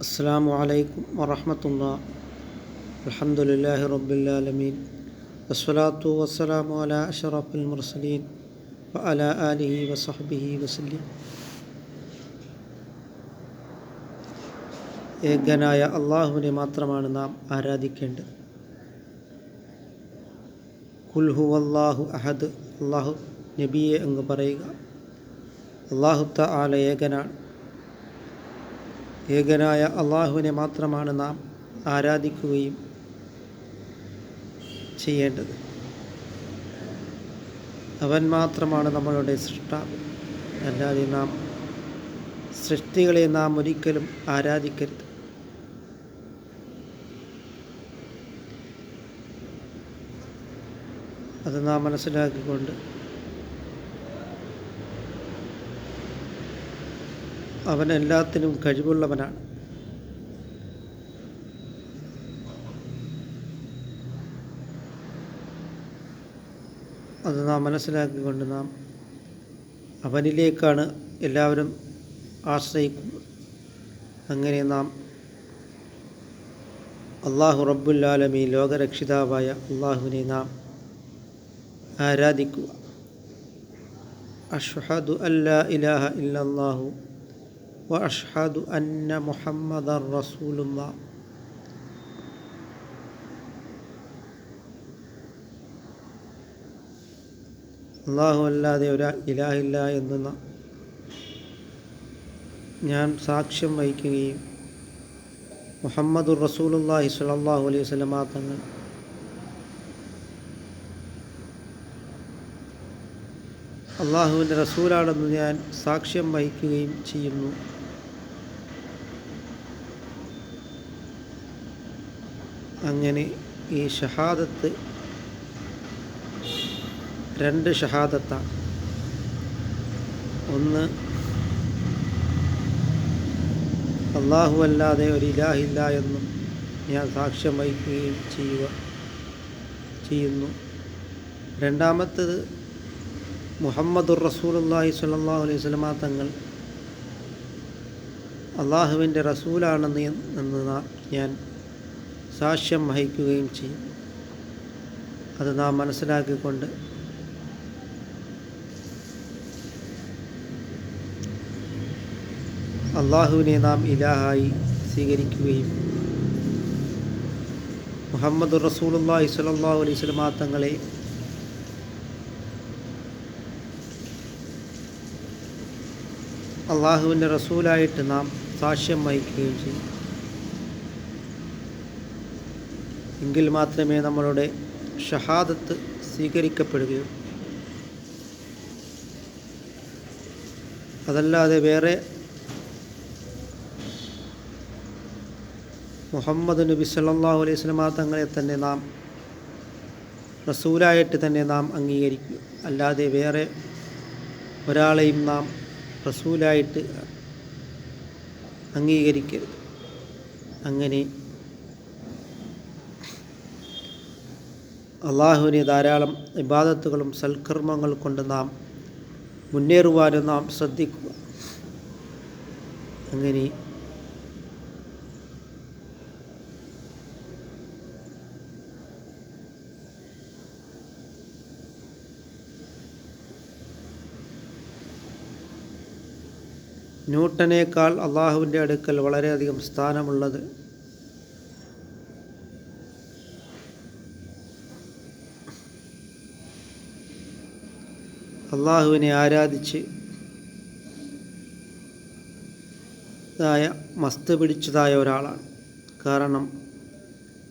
السلام عليكم ورحمة الله الحمد لله رب العالمين والصلاة والسلام على أشرف المرسلين وعلى آله وصحبه وسلم ഏകനായ അള്ളാഹുവിനെ മാത്രമാണ് നാം ആരാധിക്കേണ്ടത് കുൽഹു അള്ളാഹു അഹദ് അള്ളാഹു നബിയെ അങ്ങ് പറയുക അള്ളാഹു ആല ഏകനാണ് ഏകനായ അള്ളാഹുവിനെ മാത്രമാണ് നാം ആരാധിക്കുകയും ചെയ്യേണ്ടത്. അവൻ മാത്രമാണ് നമ്മളുടെ സൃഷ്ടാവ് അല്ലാതെ നാം സൃഷ്ടികളെ നാം ഒരിക്കലും ആരാധിക്കരുത്. അത് നാം മനസ്സിലാക്കിക്കൊണ്ട് അവൻ എല്ലാത്തിനും കഴിവുള്ളവനാണ്. അത് നാം മനസ്സിലാക്കിക്കൊണ്ട് നാം അവനിലേക്കാണ് എല്ലാവരും ആശ്രയിക്കുന്നത്. അങ്ങനെ നാം അള്ളാഹു റബ്ബുല്ലാലമി ലോകരക്ഷിതാവായ അള്ളാഹുവിനെ നാം ആരാധിക്കുക. അഷ്ഹദു അല്ലാ ഇലാഹ ഇല്ലല്ലാഹു വ അഷ്ഹദു അന്ന മുഹമ്മദർ റസൂലുള്ള അള്ളാഹു അല്ലാതെ ഒരു ഇലാഹില്ല എന്ന ഞാൻ സാക്ഷ്യം വഹിക്കുകയും മുഹമ്മദുർ റസൂലുള്ളാഹി സ്വലല്ലാഹു അലൈഹി വസല്ലമ തങ്ങൾ അള്ളാഹുവിന്റെ റസൂലാണെന്ന് ഞാൻ സാക്ഷ്യം വഹിക്കുകയും ചെയ്യുന്നു. അങ്ങനെ ഈ ഷഹാദത്ത് രണ്ട് ഷഹാദത്ത ഒന്ന് അള്ളാഹു അല്ലാതെ ഒരു ഇലാഹില്ല എന്നും ഞാൻ സാക്ഷ്യം വഹിക്കുകയും ചെയ്യുക ചെയ്യുന്നു. രണ്ടാമത്തത് മുഹമ്മദുർ റസൂലുള്ളാഹി സ്വല്ലല്ലാഹു അലൈഹി വസല്ലമ തങ്ങൾ അള്ളാഹുവിന്റെ റസൂലാണെന്ന് എന്ന് ഞാൻ സാക്ഷ്യം വഹിക്കുകയും ചെയ്യും. അത് നാം മനസ്സിലാക്കിക്കൊണ്ട് അള്ളാഹുവിനെ നാം ഇലാഹായി സ്വീകരിക്കുകയും മുഹമ്മദ് റസൂലുള്ളാഹി സ്വല്ലല്ലാഹു അലൈഹി സ്വലമാ തങ്ങളെ അള്ളാഹുവിന്റെ റസൂലായിട്ട് നാം സാക്ഷ്യം വഹിക്കുകയും ചെയ്യും. എങ്കിൽ മാത്രമേ നമ്മളുടെ ഷഹാദത്ത് സ്വീകരിക്കപ്പെടുകയുള്ളൂ. അതല്ലാതെ വേറെ മുഹമ്മദ് നബി സല്ലല്ലാഹു അലൈഹി സ്വലമാ തങ്ങളെ തന്നെ നാം റസൂലായിട്ട് തന്നെ നാം അംഗീകരിക്കുക. അല്ലാതെ വേറെ ഒരാളെയും നാം റസൂലായിട്ട് അംഗീകരിക്കരുത്. അങ്ങനെ അള്ളാഹുവിനെ ധാരാളം ഇബാദത്തുകളും സൽക്കർമ്മങ്ങൾ കൊണ്ട് നാം മുന്നേറുവാനും നാം ശ്രദ്ധിക്കുക. അങ്ങനെ ന്യൂട്ടനേക്കാൾ അള്ളാഹുവിന്റെ അടുക്കൽ വളരെയധികം സ്ഥാനമുള്ളത്. അള്ളാഹുവിനെ ആരാധിച്ച് ായ മസ്ത് പിടിച്ചതായ ഒരാളാണ്. കാരണം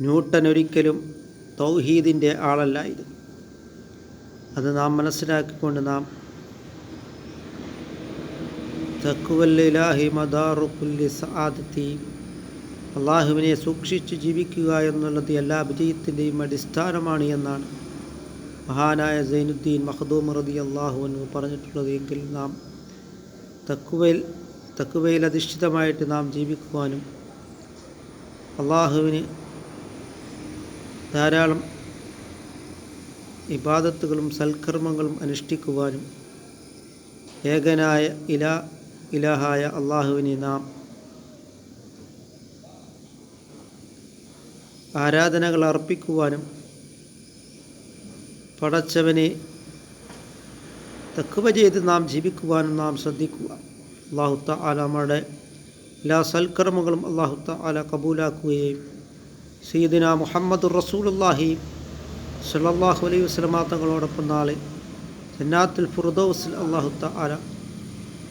ന്യൂട്ടൻ ഒരിക്കലും തൗഹീദിന്റെ ആളല്ലായിരുന്നു. അത് നാം മനസ്സിലാക്കിക്കൊണ്ട് നാം അള്ളാഹുവിനെ സൂക്ഷിച്ച് ജീവിക്കുക എന്നുള്ളത് എല്ലാ വിജയത്തിന്റെയും അടിസ്ഥാനമാണ് എന്നാണ് മഹാനായ സൈനുദ്ദീൻ മഹദൂം റതി അള്ളാഹുവിന് പറഞ്ഞിട്ടുള്ളത് എങ്കിൽ നാം തക്കുവയിൽ തക്കുവയിൽ അധിഷ്ഠിതമായിട്ട് നാം ജീവിക്കുവാനും അള്ളാഹുവിന് ധാരാളം ഇബാദത്തുകളും സൽക്കർമ്മങ്ങളും അനുഷ്ഠിക്കുവാനും ഏകനായ ഇലാ ഇലാഹായ അള്ളാഹുവിനെ നാം ആരാധനകൾ അർപ്പിക്കുവാനും പടച്ചവനെ തക്കുവ ചെയ്ത് നാം ജീവിക്കുവാനും നാം ശ്രദ്ധിക്കുക. അള്ളാഹുത്ത ആല നമ്മുടെ എല്ലാ സൽക്കർമ്മങ്ങളും അള്ളാഹുത്ത ആല കബൂലാക്കുകയും സീദിന മുഹമ്മദ് റസൂലുല്ലാഹി സല്ലാഹു അലൈഹി വസ്ലമാ തങ്ങളോടൊപ്പം നാളെ ജന്നാത്തുൽ ഫുർദൌസിൽ അള്ളാഹുത്ത ആല